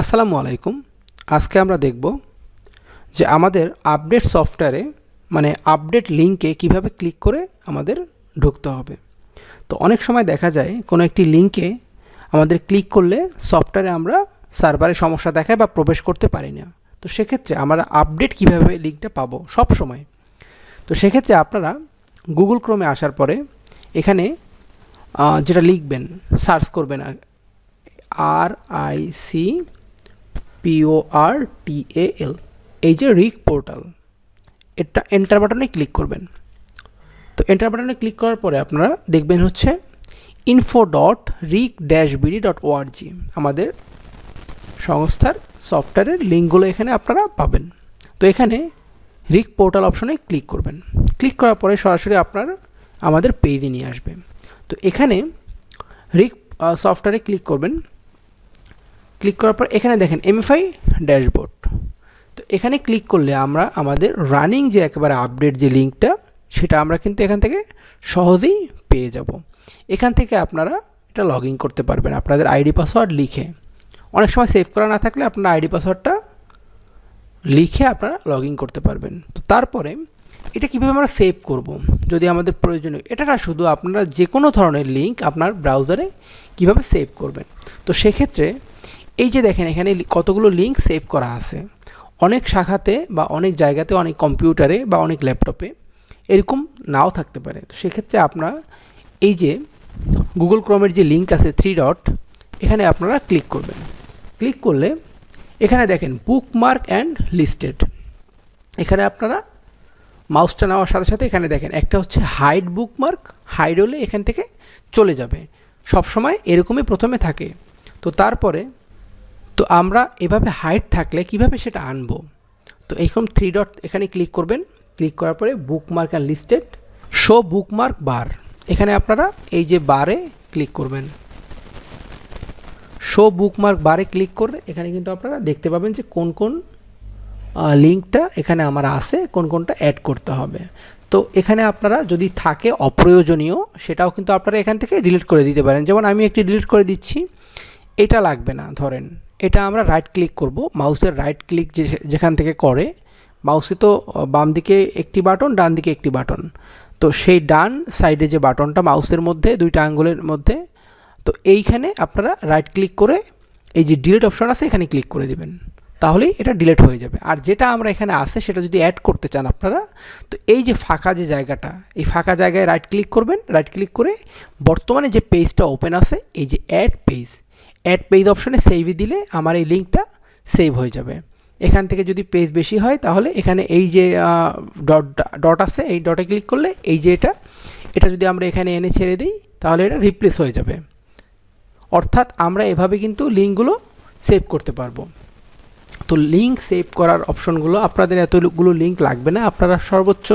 আসসালামু আলাইকুম। আজকে আমরা দেখব যে আমাদের আপডেট সফটওয়্যারে মানে আপডেট লিঙ্কে কীভাবে ক্লিক করে আমাদের ঢুকতে হবে। তো অনেক সময় দেখা যায় কোনো একটি লিঙ্কে আমাদের ক্লিক করলে সফটওয়্যারে আমরা সার্ভারে সমস্যা দেখায় বা প্রবেশ করতে পারি না। তো সেক্ষেত্রে আমরা আপডেট কীভাবে লিঙ্কটা পাবো সব সময়। তো সেক্ষেত্রে আপনারা গুগল ক্রোমে আসার পরে এখানে যেটা লিখবেন, সার্চ করবেন আর আই সি পিও আর টি এ এল এই যে রিক পোর্টাল, এটা এন্টার বাটনে ক্লিক করবেন। তো এন্টার বাটনে ক্লিক করার পরে আপনারা দেখবেন হচ্ছে info dot RIC dash BD dot org আমাদের সংস্থার সফটওয়্যারের লিঙ্কগুলো এখানে আপনারা পাবেন। তো এখানে রিক পোর্টাল অপশনে ক্লিক করবেন। ক্লিক করার পরে সরাসরি আপনার আমাদের পেজে নিয়ে আসবে। তো এখানে রিক সফটওয়্যারে ক্লিক করবেন। ক্লিক করার পর এখানে দেখেন এমএফআই ড্যাশবোর্ড তো এখানে ক্লিক করলে আমরা আমাদের রানিং যে একেবারে আপডেট যে লিঙ্কটা সেটা আমরা কিন্তু এখান থেকে সহজেই পেয়ে যাব। এখান থেকে আপনারা এটা লগ ইন করতে পারবেন, আপনাদের আইডি পাসওয়ার্ড লিখে। অনেক সময় সেভ করা না থাকলে আপনার আইডি পাসওয়ার্ডটা লিখে আপনারা লগ ইন করতে পারবেন। তো তারপরে এটা কীভাবে আমরা সেভ করব, যদি আমাদের প্রয়োজনীয় এটা না শুধু আপনারা যে কোনো ধরনের লিঙ্ক আপনার ব্রাউজারে কীভাবে সেভ করবেন। তো সেক্ষেত্রে এই যে দেখেন, এখানে কতগুলো লিঙ্ক সেভ করা আছে। অনেক শাখাতে বা অনেক জায়গাতে, অনেক কম্পিউটারে বা অনেক ল্যাপটপে এরকম নাও থাকতে পারে। তো সেক্ষেত্রে আপনারা এই যে গুগল ক্রোমের যে লিঙ্ক আছে থ্রি ডট এখানে আপনারা ক্লিক করবেন। ক্লিক করলে এখানে দেখেন বুকমার্ক অ্যান্ড লিস্টেড এখানে আপনারা মাউসটা নেওয়ার সাথে সাথে এখানে দেখেন, একটা হচ্ছে হাইড বুকমার্ক হাইড হলে এখান থেকে চলে যাবে। সব সময় এরকমই প্রথমে থাকে। তো তারপরে তো আমরা এভাবে হাইট থাকলে কীভাবে সেটা আনব? তো এইরকম থ্রি ডট এখানে ক্লিক করবেন। ক্লিক করার পরে bookmark and listed show bookmark bar এখানে আপনারা এই যে বারে ক্লিক করবেন। শো বুকমার্ক বারে ক্লিক করে এখানে কিন্তু আপনারা দেখতে পাবেন যে কোন কোন লিঙ্কটা এখানে আমার আছে, কোন কোনটা অ্যাড করতে হবে। তো এখানে আপনারা যদি থাকে অপ্রয়োজনীয়, সেটাও কিন্তু আপনারা এখান থেকে ডিলিট করে দিতে পারেন। যেমন আমি একটি ডিলিট করে দিচ্ছি, এটা লাগবে না, ধরেন। এটা আমরা রাইট ক্লিক করব। মাউসের রাইট ক্লিক যেখান থেকে করে মাউসে তো বাম দিকে একটি বাটন ডান দিকে একটি বাটন তো সেই ডান সাইডে যে বাটনটা মাউসের মধ্যে, দুইটা আঙ্গুলের মধ্যে, তো এইখানে আপনারা রাইট ক্লিক করে এই যে ডিলেট অপশন আছে, এখানে ক্লিক করে দিবেন। তাহলেই এটা ডিলেট হয়ে যাবে। আর যেটা আমরা এখানে আছে, সেটা যদি অ্যাড করতে চান আপনারা, তো এই যে ফাঁকা যে জায়গাটা, এই ফাঁকা জায়গায় রাইট ক্লিক করবেন। রাইট ক্লিক করে বর্তমানে যে পেজটা ওপেন আছে, এই যে অ্যাড পেজ অ্যাড পেজ অপশনে সেভই দিলে আমার এই লিঙ্কটা সেভ হয়ে যাবে। এখান থেকে যদি পেজ বেশি হয়, তাহলে এখানে এই যে ডট ডট আছে, এই ডটে ক্লিক করলে এই যে এটা এটা যদি আমরা এখানে এনে ছেড়ে দিই, তাহলে এটা রিপ্লেস হয়ে যাবে। অর্থাৎ আমরা এভাবে কিন্তু লিঙ্কগুলো সেভ করতে পারব। তো লিঙ্ক সেভ করার অপশনগুলো, আপনাদের এতগুলো লিঙ্ক লাগবে না, আপনারা সর্বোচ্চ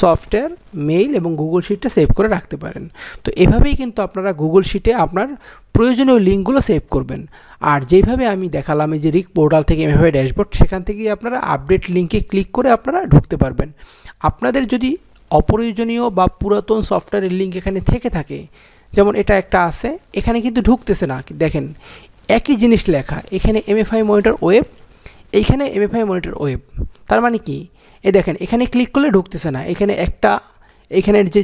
সফটওয়্যার মেইল এবং গুগল শিটটা সেভ করে রাখতে পারেন। তো এভাবেই কিন্তু আপনারা গুগল শিটে আপনার প্রয়োজনীয় লিঙ্কগুলো সেভ করবেন। আর যেভাবে আমি দেখালাম, এই যে রিক পোর্টাল থেকে এভাবে ড্যাশবোর্ড সেখান থেকেই আপনারা আপডেট লিঙ্কে ক্লিক করে আপনারা ঢুকতে পারবেন। আপনাদের যদি অপ্রয়োজনীয় বা পুরাতন সফটওয়্যারের লিঙ্ক এখানে থেকে থাকে, যেমন এটা একটা আছে, এখানে কিন্তু ঢুকতেছে না। দেখেন, একই জিনিস লেখা, এখানে এমএফআই মনিটর ওয়েব এইখানে এমএফআই মনিটর ওয়েব তার মানে কি? এ দেখেন, এখানে ক্লিক করলে ঢুকতেছে না। এখানে একটা, এখানের যে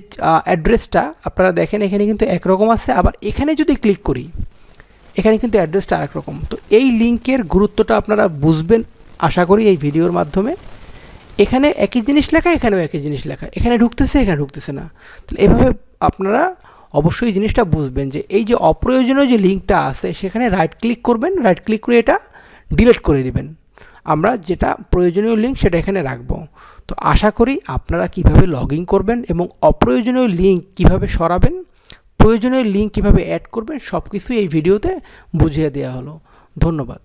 অ্যাড্রেসটা আপনারা দেখেন এখানে কিন্তু একরকম আছে। আবার এখানে যদি ক্লিক করি, এখানে কিন্তু অ্যাড্রেসটা আরেক রকম তো এই লিঙ্কের গুরুত্বটা আপনারা বুঝবেন, আশা করি এই ভিডিওর মাধ্যমে। এখানে একই জিনিস লেখা, এখানেও একই জিনিস লেখা। এখানে ঢুকতেছে এখানে ঢুকতেছে না। তাহলে এভাবে আপনারা অবশ্যই জিনিসটা বুঝবেন যে এই যে অপ্রয়োজনীয় যে লিঙ্কটা আছে, সেখানে রাইট ক্লিক করবেন। রাইট ক্লিক করে এটা ডিলিট করে দিবেন। আমরা যেটা প্রয়োজনীয় লিঙ্ক সেটা এখানে রাখব। তো আশা করি আপনারা কীভাবে লগ ইন করবেন এবং অপ্রয়োজনীয় লিঙ্ক কীভাবে সরাবেন, প্রয়োজনীয় লিঙ্ক কীভাবে অ্যাড করবেন সব কিছুই এই ভিডিওতে বুঝিয়ে দেওয়া হলো। ধন্যবাদ।